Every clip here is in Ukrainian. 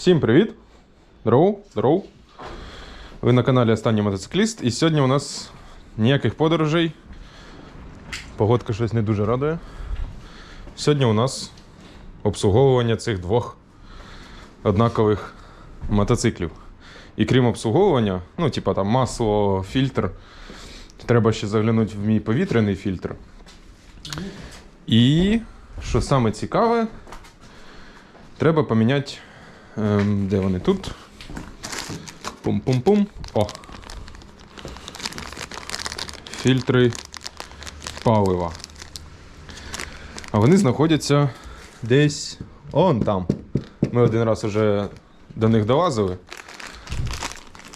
Всім привіт! Здорово, здорово. Ви на каналі Останній мотоцикліст. І сьогодні у нас ніяких подорожей. Погодка щось не дуже радує. Сьогодні у нас обслуговування цих двох однакових мотоциклів. І крім обслуговування, ну, типа там масло, фільтр, треба ще заглянути в мій повітряний фільтр. І що саме цікаве, треба поміняти. Ем, де вони тут? Пум-пум-пум. О. Фільтри палива. А вони знаходяться десь он там. Ми один раз уже до них долазили.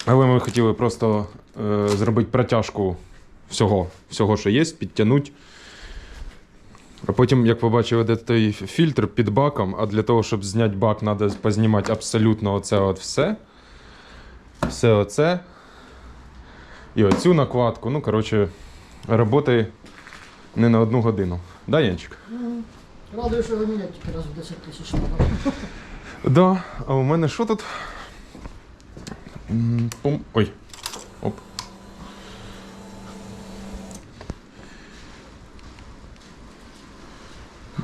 Але ми хотіли просто е, зробити протяжку всього, всього, що є, підтягнути. А потім, як побачили, де той фільтр під баком, а для того, щоб зняти бак, треба познімати абсолютно оце от все. Все оце. І оцю накладку. Ну, коротше, роботи не на одну годину. Да, Янчик? Радує, що ви міняти тільки раз в 10 тисяч. Да. А у мене що тут? Ой.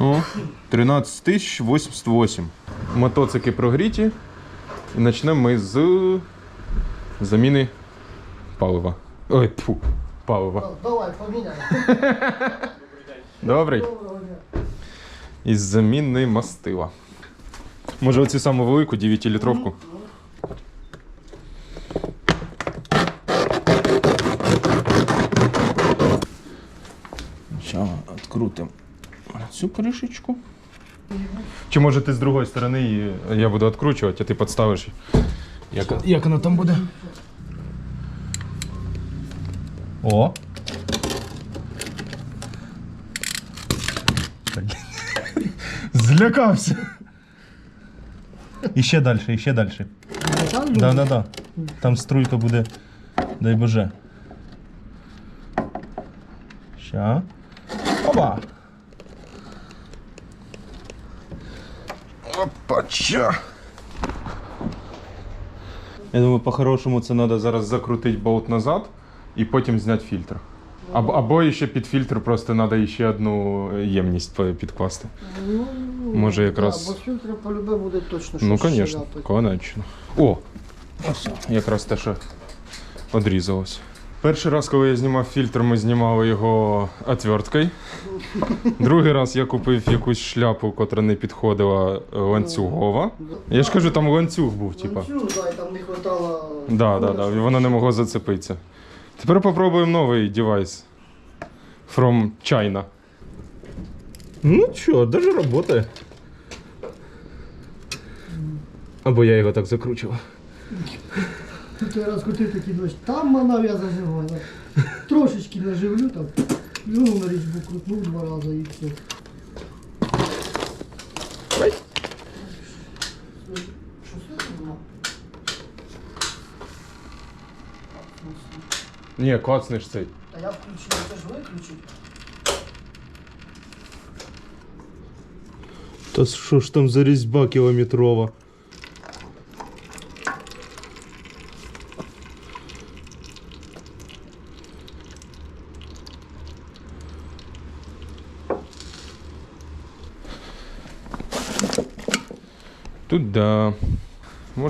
О, 13 тисяч 88. Мотоцики прогріті. І почнемо ми з заміни палива. Ой, тьфу, палива. Давай, поміняємо. Добрий. Із заміни мастила. Може, оцю саму велику 9-літровку? Зараз відкрутимо цю кришечку. Чи може ти з другої сторони і я буду відкручувати, а ти підставиш. Як, як воно там буде? О! Злякався. І ще далі, і ще далі. Там Да, да, да. Там струйка буде. Дай боже. Ща. Опа! Опача! Я думаю, по-хорошому це треба зараз закрутити болт назад і потім зняти фільтр. Або, або ще під фільтр просто треба ще одну ємність підкласти. Ну, Може, якраз- Да, бо фільтри полюбе буде точно Ну, щось звісно, щеляти. конечно. О! Якраз те, що одрізалось. Перший раз, коли я знімав фільтр, ми знімали його отверткою. Другий раз я купив якусь шляпу, котра не підходила е, ланцюгова. Я ж кажу, там ланцюг був, типа. Ланцюг, да, і там не хватало. Да, да, да, воно не могло зацепитися. Тепер попробуємо новий девайс. From China. Ну що, даже працює. Або я його так закручував. Той раз крутив такий дощ. Там манав я заживання. Трошечки наживлю там. Ну, на різьбу крутнув два рази і все. Що це було? Ні, клацнеш цей. Та я включив, це ж виключив. Та що ж там за різьба кілометрова?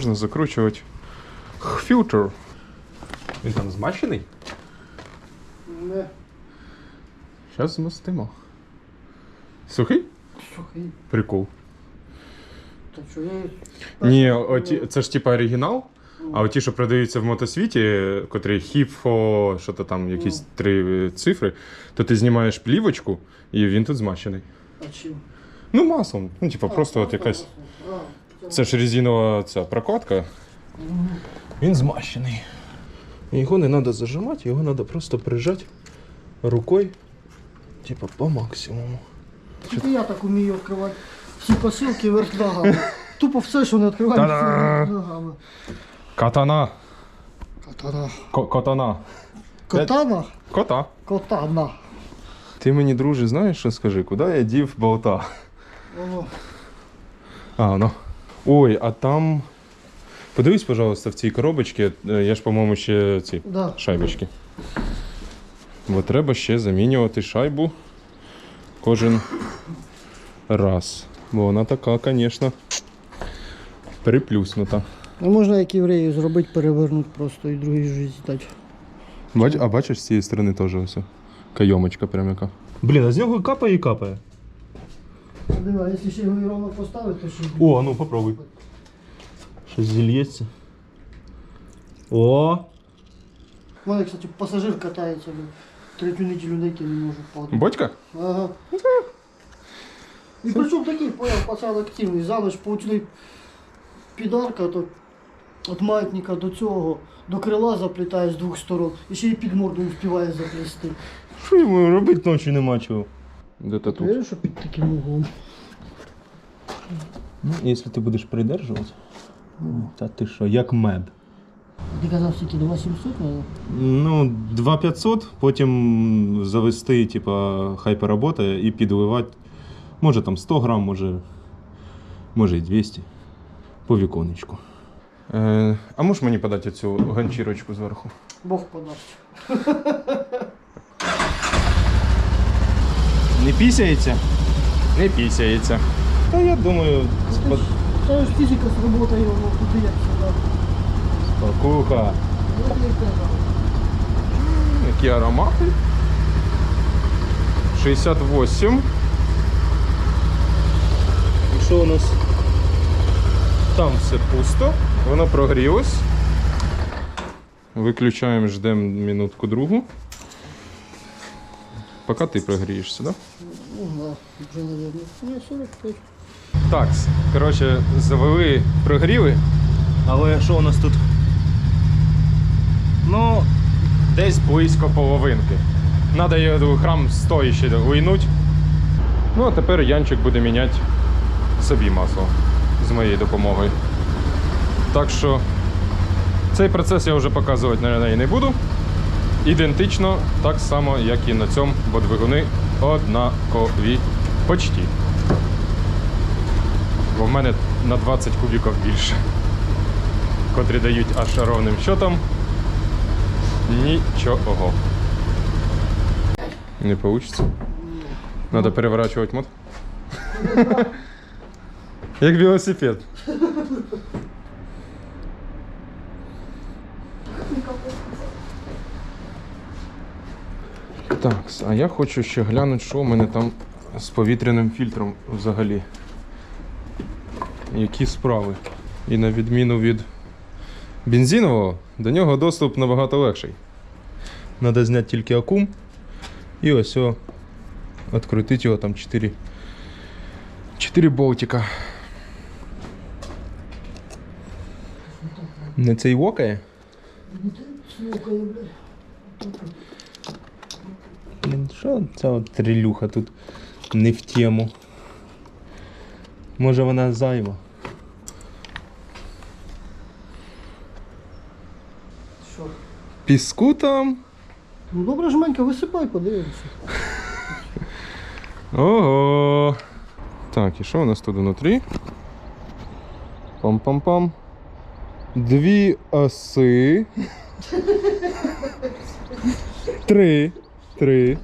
Можна закручувати фільтр. Він там змащений? Не. Зараз змастимо. Сухий? Сухий. Прикол. Так що я... Ні, оті, це ж типа оригінал, а оті, що продаються в мотосвіті, котрі хіфо, що то там, якісь три е, цифри, то ти знімаєш плівочку і він тут змащений. А чим? Ну, маслом. Ну, типа, просто от якась. Це ж резинова ця прокладка. Він змащений. Його не треба зажимати, його треба просто прижати рукою, типа, по максимуму. Тільки я так вмію відкривати всі посилки вверх ногами. Тупо все, що не відкриваю, Та-да! вверх ногами. Катана. Катана. Ко- Котана. Котана? Кота. Котана. Ти мені, друже, знаєш, що скажи, куди я дів болта? Воно. А, ну. Ой, а там Подивись, пожалуйста, в цій коробочці. е, Я ж, по-моєму, ще ці Да. шайбочки. Бо треба ще замінювати шайбу кожен раз. Бо вона така, звісно, приплюснута. Ну, можна як євреїв зробити, перевернути просто і другий життя дати. Бач, а бачиш з цієї сторони теж ось. Кайомочка прям яка. Блін, а з нього капає і капає. Диви, а якщо ще його і ровно поставити, то ще. О, а ну попробуй. Щось зільється. О! У мене, кстати, пасажир катається, блін. третю неділю найти не можу падати. Батька? Ага. І причому такий, понял, пацан активний, залиш получили підарка, то від маятника до цього, до крила заплітає з двох сторон, і ще й під морду вспіває заплести. Що йому робити ночі нема чого? Де то тут? Віриш, що під таким углом? Ну, якщо ти будеш придержувати, та ти що, як мед. Ти казав, скільки, 2700, мабуть? Ну, 2500, потім завести, типа, хай поработає і підливати. Може там 100 грам, може, може і 200. По віконечку. Е, а можеш мені подати цю ганчірочку зверху? Бог подасть. Не пісяється? Не пісяється. Та я думаю, ж- Це ж фізика сработає, воно туди як сюди. спокуха. От я й казав. Які аромати? 68. І що у нас? Там все пусто. Воно прогрілось. Виключаємо, ждемо минутку другу. Поки ти прогрієшся, так? Да? Ну, да, вже, наверное. Ні, 45. Так, коротше, завели, прогріли. Але що у нас тут? Ну, десь близько половинки. Надо до храм 100 ще уйнуть. Ну, а тепер Янчик буде міняти собі масло з моєю допомогою. Так що цей процес я вже показувати на неї не буду. Ідентично так само, як і на цьому, бо двигуни однакові почті. Бо в мене на 20 кубіків більше, котрі дають аж ровним счетом. Нічого. Не получится. Надо переворачивать мод. Як велосипед. Так, а я хочу ще глянути, що у мене там з повітряним фільтром взагалі. Які справи. І на відміну від бензинового, до нього доступ набагато легший. Надо зняти тільки акум і ось о, відкрутити його там 4, 4 болтика. Не цей вокає? Що ця от трилюха тут не в тему. Може вона зайва. Що? Піску там. Ну добре, жменька, висипай, подивимося. Ого. Так, і що у нас тут внутрі? Пам-пам-пам. Дві оси. Три. Три.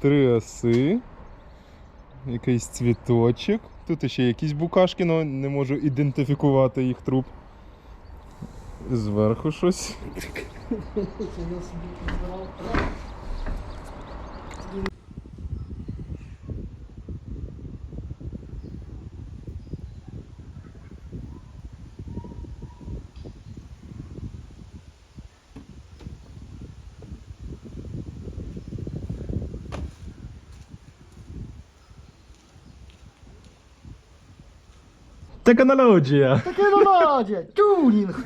Три оси. Якийсь цвіточок. Тут ще якісь букашки, але не можу ідентифікувати їх труп. Зверху щось. підбирав. Технологія! Тюнінг!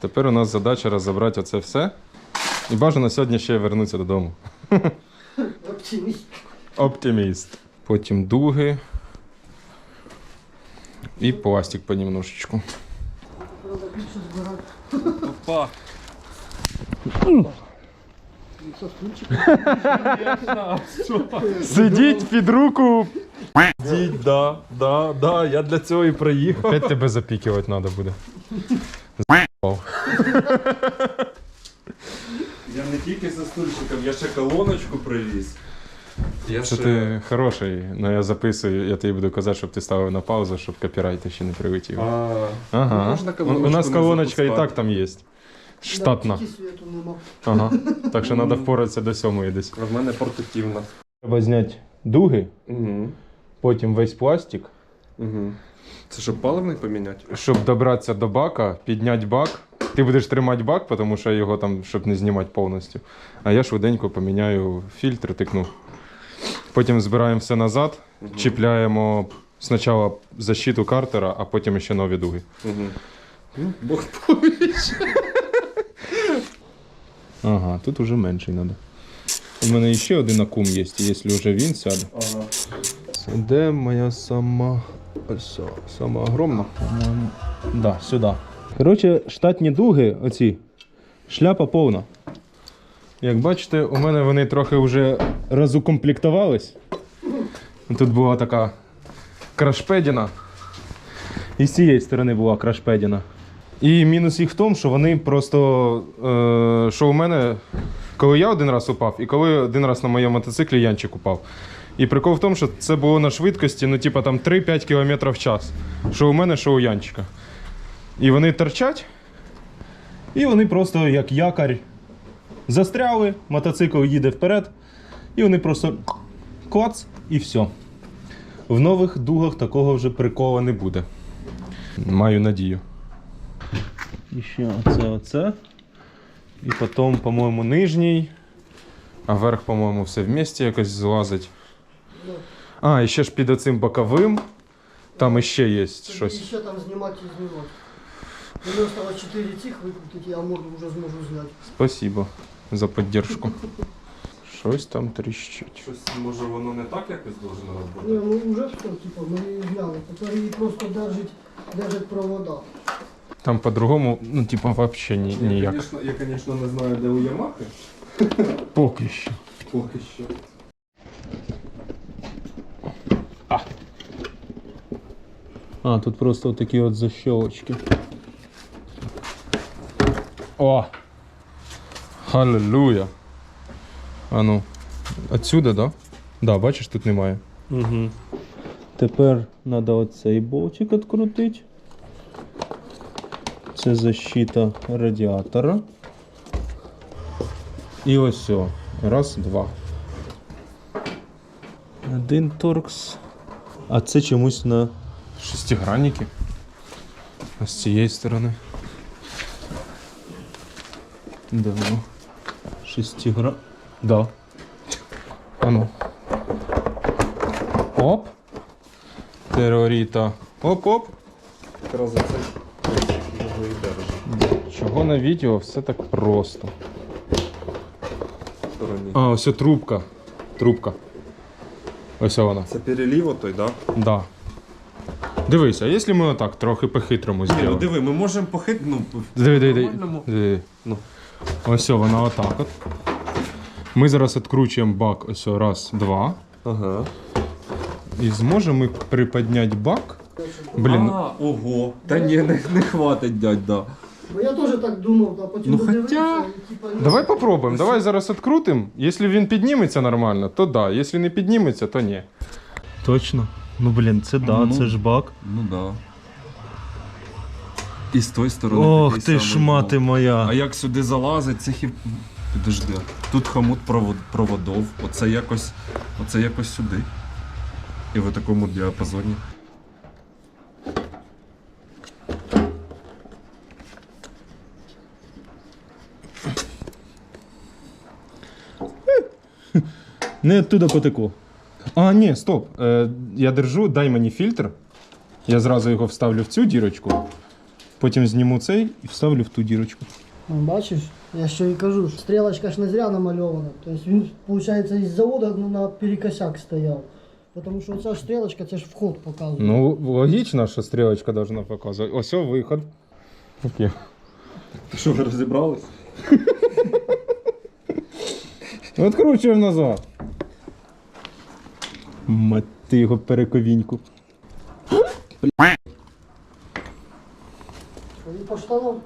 Тепер у нас задача розібрати оце все. І бажано сьогодні ще вернутися додому. Оптиміст. Оптиміст. Потім дуги. І пластик понемножечку. Треба більше збирати. Опа! Со стульчиком. Сидіть під руку Діть, да, да, да, я для цього і приїхав. Опять тебе запікувати треба буде. Я не тільки за стульчиком, я ще колоночку привіз. Я Що ти хороший, але я записую, я тобі буду казати, щоб ти ставив на паузу, щоб копірайт ще не прилетів. А, Ага. можна У- колоночку У нас не колоночка і запускати? так там є. Штатна. Ага. Так що треба впоратися до сьомої десь. А в мене портативна. Треба зняти дуги, Угу. потім весь пластик, Угу. Це щоб паливний поміняти? щоб добратися до бака, підняти бак. Ти будеш тримати бак, тому що його там, щоб не знімати повністю. А я швиденько поміняю фільтр, тикну. Потім збираємо все назад, чіпляємо спочатку защиту картера, а потім ще нові дуги. Угу. Бог поміч. Ага, тут уже менший треба. У мене ще один акум є, якщо вже він сяде. Ага. Де моя сама. Сама огромна, по-моєму. Да, сюди. Коротше, штатні дуги, оці, шляпа повна. Як бачите, у мене вони трохи вже розукомплектувались. Тут була така крашпедіна. І з цієї сторони була крашпедіна. І мінус їх в тому, що вони просто. Е, що у мене, коли я один раз упав, і коли один раз на моєму мотоциклі Янчик упав. І прикол в тому, що це було на швидкості, ну, типа там 3-5 км в час. Що у мене, що у Янчика. І вони торчать, і вони просто як якорь застряли, мотоцикл їде вперед, і вони просто клац і все. В нових дугах такого вже прикола не буде. Маю надію. І ще оце, оце. І потім, по-моєму, нижній. А верх, по-моєму, все вместе якось злазить. А, і ще ж під оцим боковим. Там іще є щось. ще там знімати і знімати. Мені осталось 4 цих викрутити, я морду вже зможу зняти. Спасибо за підтримку. Щось там тріщить. Щось може воно не так якось должно Ні, робити? ну вже все, типу, ми її зняли. Тепер її просто держать, держать провода. Там по-другому, ну, типа, вообще ні, Я, ніяк. конечно, я, конечно, не знаю, де у Ямахи. Поки що. Поки що. А, тут просто вот такие вот защелочки. О! Аллилуйя! А ну, отсюда, да? Да, бачиш, тут немає. Угу. Тепер треба оцей болтик відкрутити. Це защита радіатора. І ось все. Раз, два. Один торкс. А це чомусь на шестигранники. А з цієї сторони. Да, ну. Шестигра... Да. А ну. Оп. Тероріта. Оп-оп. Якраз Чого на відео все так просто. стороні. А, ось трубка. Трубка. Ось вона. Це перелів отой, да? Да. Дивись, а якщо ми отак трохи по-хитрому Ні, ну диви, ми можемо похит... Ну, Диви, диви, диви. Диви. Ну. Ось вона отак от. Ми зараз відкручуємо бак ось раз, два. Ага. І зможемо ми приподняти бак. Блін, А, ого. Та ні, не, не хватить, дядь, да. Бо я теж так думав, а потім Ну, додивився, хоча- і, типа, ні. давай попробуємо. Давай зараз відкрутимо. Якщо він підніметься нормально, то да. Якщо не підніметься, то ні. Точно. Ну блін, це да, це ж бак. Ну да. І з тої сторони. Ох такий ти самий ж мати був. моя. А як сюди залазить, це хіп. Підожди. Тут хомут провод... проводов. Оце якось. Оце якось сюди. І в такому діапазоні. Не оттуда потекло. А, ні, стоп. Е, я держу, дай мені фільтр. Я зразу його вставлю в цю дірочку. Потім зніму цей і вставлю в ту дірочку. Ну, Бачиш, я що і кажу, стрілочка ж не зря намальована. Тобто він, виходить, із заводу ну, на перекосяк стояв. Тому що ця стрілочка це ж вход показує. Ну, логічно, що стрілочка должна показувати. Ось о, виход. Окей. Що ви розібрались? Відкручуємо назад. Мать Ти його перековіньку. І по штанам.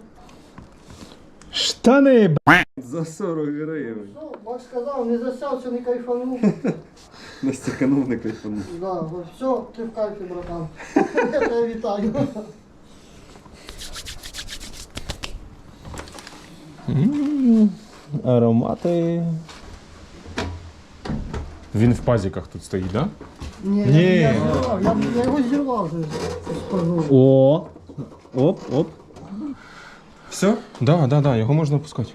Штани, б***ь! За 40 гривень. Ну, Макс сказав, не засявся, не кайфанув. На стіканув не кайфанув. Да, все, ти в кайфі, братан. Я тебе вітаю. Аромати. Він в пазіках тут стоїть, так? Ні, Ні. я, зірвав, я, я його зірвав вже. Спорнув. О! Оп, оп. Все? Да, да, да, його можна опускати.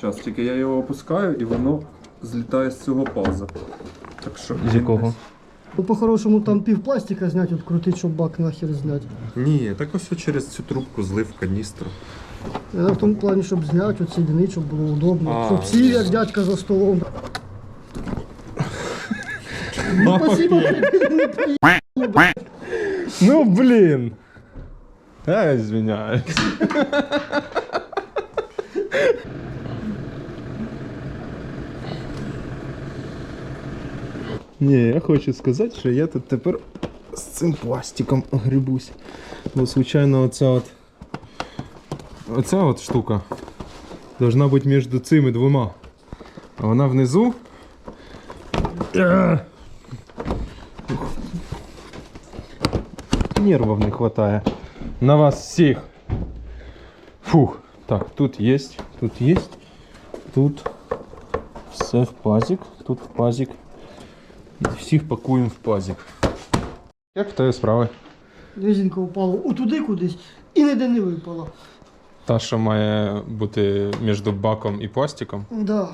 Зараз тільки я його опускаю і воно злітає з цього паза. Так що. З якого? Ну, по-хорошому там пів пластика зняти, от крутить, щоб бак нахер зняти. Ні, так ось через цю трубку злив каністру. Я в тому плані, щоб зняти, оцінити, щоб було удобно. А. Щоб сів, як дядька за столом. Ну, спасибо, Ну, блін. Я звиняюсь. Ні, я хочу сказати, що я тут тепер з цим пластиком грибусь. Бо, звичайно, оця от. Оця от штука должна бути між цими двома. А вона внизу. Нервів не вистачає. На вас всіх. Фух. Так, тут є. Тут є. Тут все в пазик. Тут в пазик. Всіх пакуємо в пазик. Як в тебе справи? Низенько впало отуди кудись і ніде не випало. Та, що має бути між баком і пластиком. Да.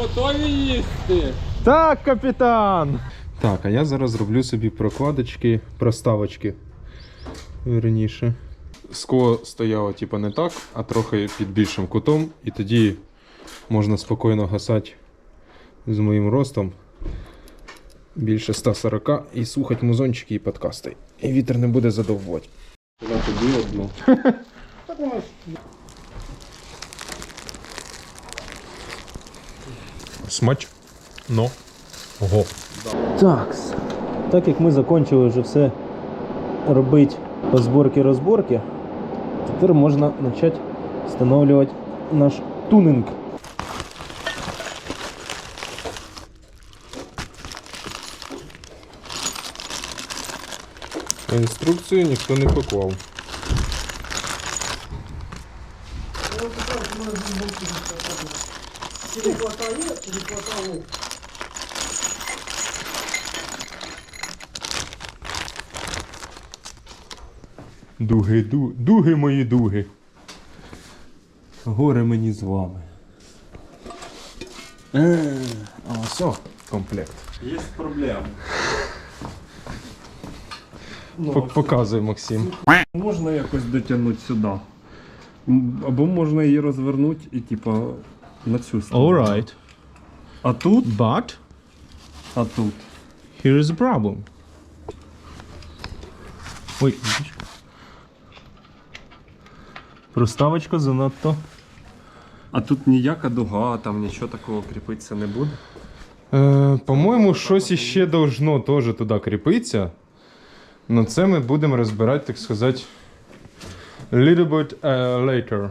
Готові їсти? Так, капітан! Так, а я зараз зроблю собі прокладочки, проставочки. Верніше. Скло стояло, типу, не так, а трохи під більшим кутом, і тоді можна спокійно гасати з моїм ростом. Більше 140 і слухати музончики і подкасти. І вітер не буде задовбувати. Тобі одну. Так Смач. Но. Ого. Так, так як ми закінчили вже все робити по зборки розборки, тепер можна почати встановлювати наш тунинг. Інструкцію ніхто не поклав. Хватає, чи не хватало. Дуги, ду, дуги мої дуги. Горе мені з вами. А все, комплект. Є проблема. Пок- Показуй, Максим. Можна якось дотягнути сюди. Або можна її розвернути і типа на цю сторону. Alright. А тут, But а тут. here is a problem. Ой, бачиш? Проставочка занадто. А тут ніяка дуга, там нічого такого кріпитися не буде. Е, по-моєму, щось іще должно теж туди кріпитися. Но це ми будемо розбирати, так сказати, little bit е, later.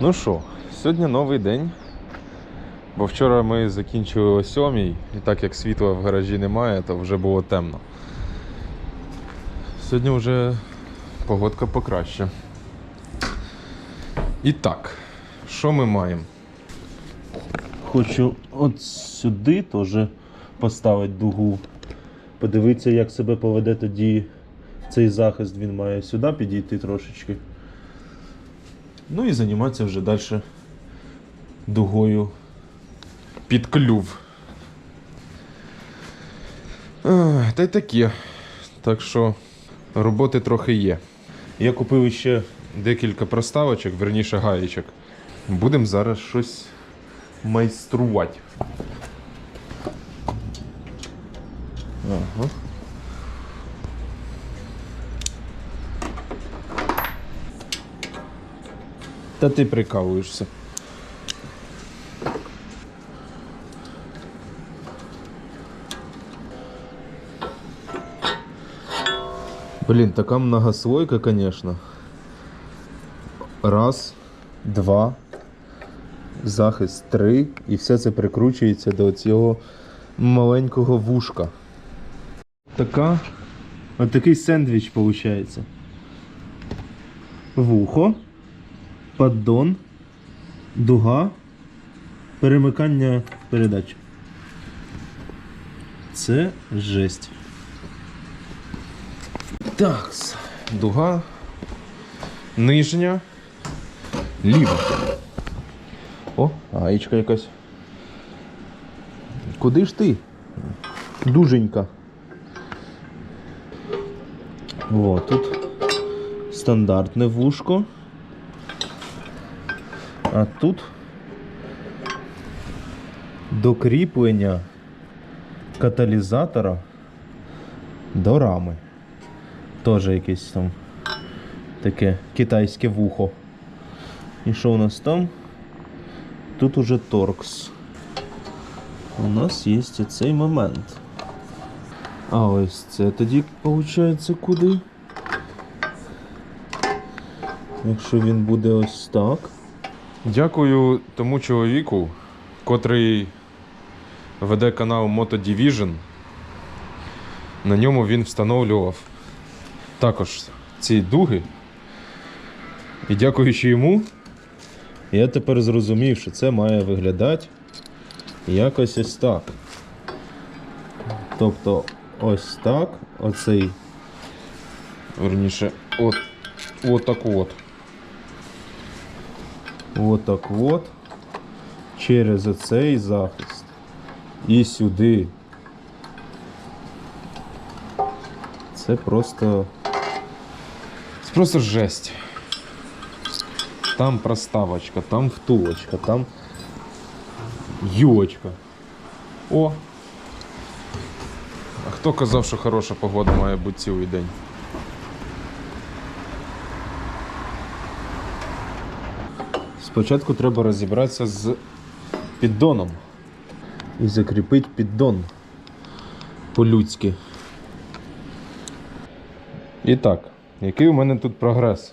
Ну що, сьогодні новий день. Бо вчора ми закінчили о сьомій, і так як світла в гаражі немає, то вже було темно. Сьогодні вже погодка покраще. І так, що ми маємо? Хочу от сюди теж поставити дугу. Подивитися, як себе поведе тоді цей захист. Він має сюди підійти трошечки. Ну і займатися вже далі дугою. під клюв. Та й таке. Так що роботи трохи є. Я купив ще декілька проставочок, верніше гаєчок. Будемо зараз щось майструвати. Ага. Та ти прикалуєшся. Блин, такая многослойка, конечно. Раз, два, захист, три. І все це прикручується до цього маленького вушка. Така. От такий сендвіч виходить. Вухо, поддон, дуга, перемикання передач. Це жесть. Так, дуга, нижня, ліва. О, гаєчка якась. Куди ж ти? Дуженька. О, тут стандартне вушко. А тут докріплення каталізатора до рами. Теж якесь там таке китайське вухо. І що у нас там? Тут уже торкс. У нас є цей момент. А ось це тоді виходить куди? Якщо він буде ось так. Дякую тому чоловіку, котрий веде канал Moto Division. На ньому він встановлював також ці дуги. І дякуючи йому, я тепер зрозумів, що це має виглядати якось ось так. Тобто ось так, оцей, верніше, от, от так от. От так от. Через оцей захист. І сюди. Це просто. Просто жесть. Там проставочка, там втулочка, там юлочка. О! А хто казав, що хороша погода має бути цілий день? Спочатку треба розібратися з піддоном. І закріпити піддон по-людськи. І так, який у мене тут прогрес?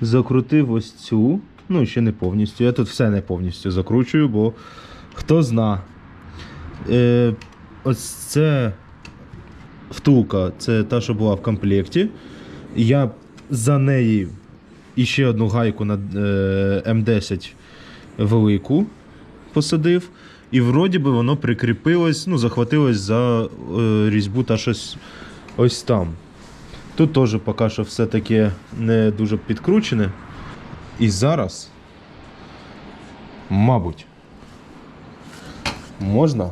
Закрутив ось цю, ну ще не повністю. Я тут все не повністю закручую, бо хто зна. Е, ось це втулка, це та, що була в комплекті. Я за неї іще одну гайку на е, М10 велику посадив. І вроді би воно прикріпилось, ну, захватилось за е, різьбу та щось ось там. Тут теж поки що все таке не дуже підкручене. І зараз, мабуть, можна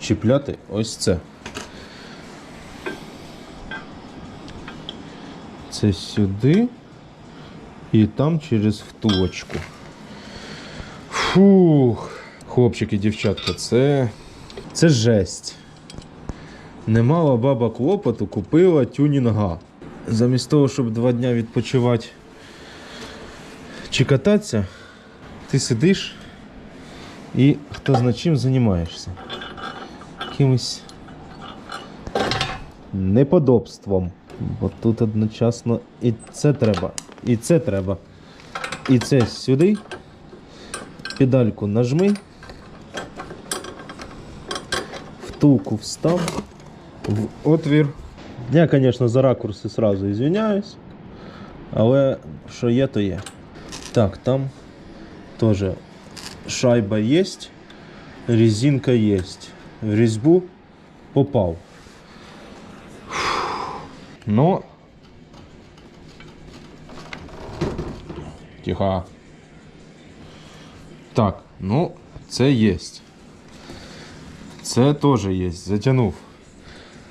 чіпляти ось це. Це сюди і там через втулочку. Фух, хлопчики, дівчатка, це. Це жесть. Немало баба клопоту купила тюнінга. Замість того, щоб два дня відпочивати чи кататися, ти сидиш і хто зна чим займаєшся. Якимось неподобством. Бо тут одночасно і це треба, і це треба. І це сюди. Педальку нажми. Втулку встав в отвір. Я, звісно, за ракурси сразу извиняюсь. Але що є, то є. Так, там теж шайба є, резинка є. В різьбу попав. Ну. Тихо. Так, ну, це є. Це теж є. Затягнув.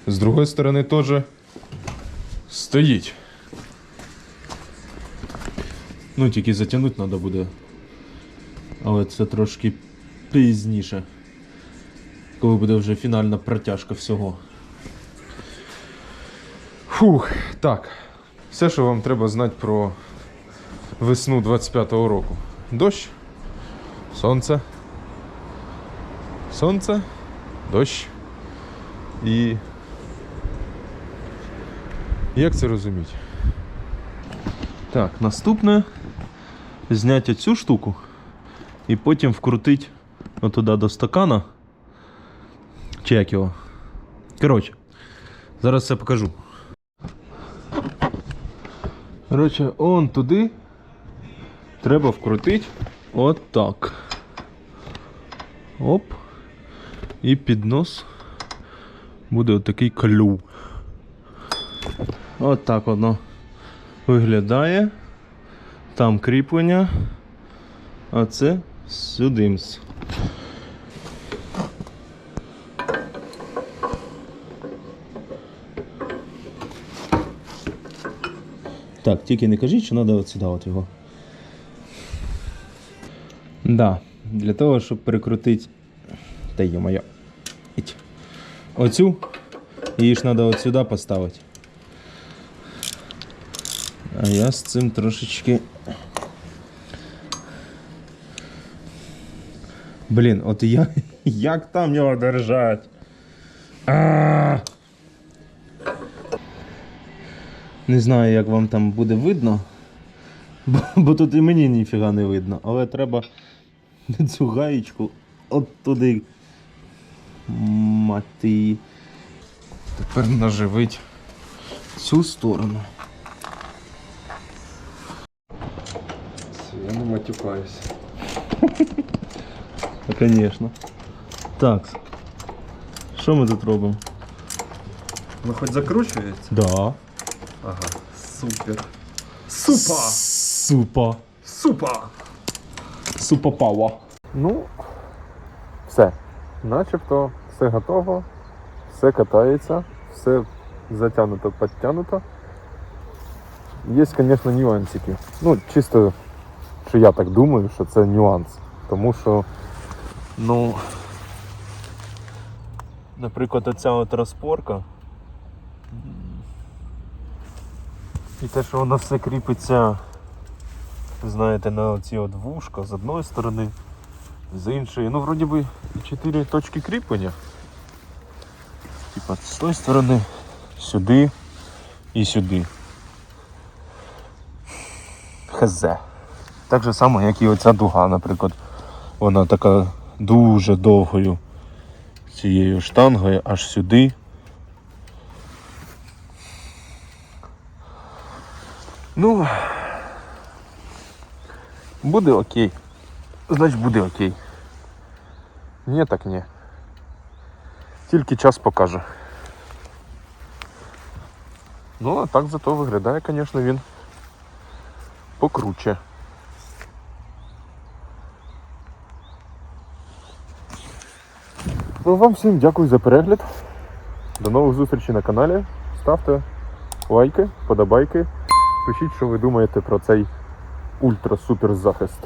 З другої сторони теж стоїть. Ну, тільки затягнути треба буде. Але це трошки пізніше. Коли буде вже фінальна протяжка всього. Фух, так. Все, що вам треба знати про весну 25-го року. Дощ, сонце. Сонце, дощ. І. Як це розуміти? Так, наступне зняти цю штуку і потім вкрутити отуди до стакана. Чи як його? Коротше, зараз все покажу. Коротше, он туди треба вкрутити от так. Оп. І під нос буде отакий клюв. От так воно виглядає. Там кріплення. А це сюдимс. Так, тільки не кажіть, що треба сюди от його. Да, для того, щоб перекрутити. Та йо-моє. Оцю. Її ж треба от сюди поставити. А я з цим трошечки. Блін, от я. Як там його держать? А! Не знаю, як вам там буде видно. Бо, бо тут і мені ніфіга не видно. Але треба цю гаєчку от туди. Мати. Тепер наживить цю сторону. Я не матюкаюся. Звісно. Так. Що ми тут робимо? Ну хоч закручується? Да. Ага. Супер. Супа! Супа. Супа! Супа пава. Ну, все. Начебто все готово, все катається, все затягнуто, підтягнуто. Є, звісно, нюансики. Ну, чисто, що я так думаю, що це нюанс. Тому що, ну. Наприклад, оця от розпорка. І те, що воно все кріпиться, знаєте, на оці от вушка з одної сторони, з іншої. Ну, вроді би, чотири точки кріплення. Типа з тої сторони, сюди і сюди. Хз. Так же само, як і оця дуга, наприклад. Вона така дуже довгою цією штангою аж сюди. Ну, буде окей. Значить буде окей. Ні, так ні. Тільки час покаже. Ну, а так зато виглядає, звісно, він покруче. Вам всім дякую за перегляд. До нових зустрічей на каналі. Ставте лайки, подобайки. Пишіть, що ви думаєте про цей ультра-супер захист.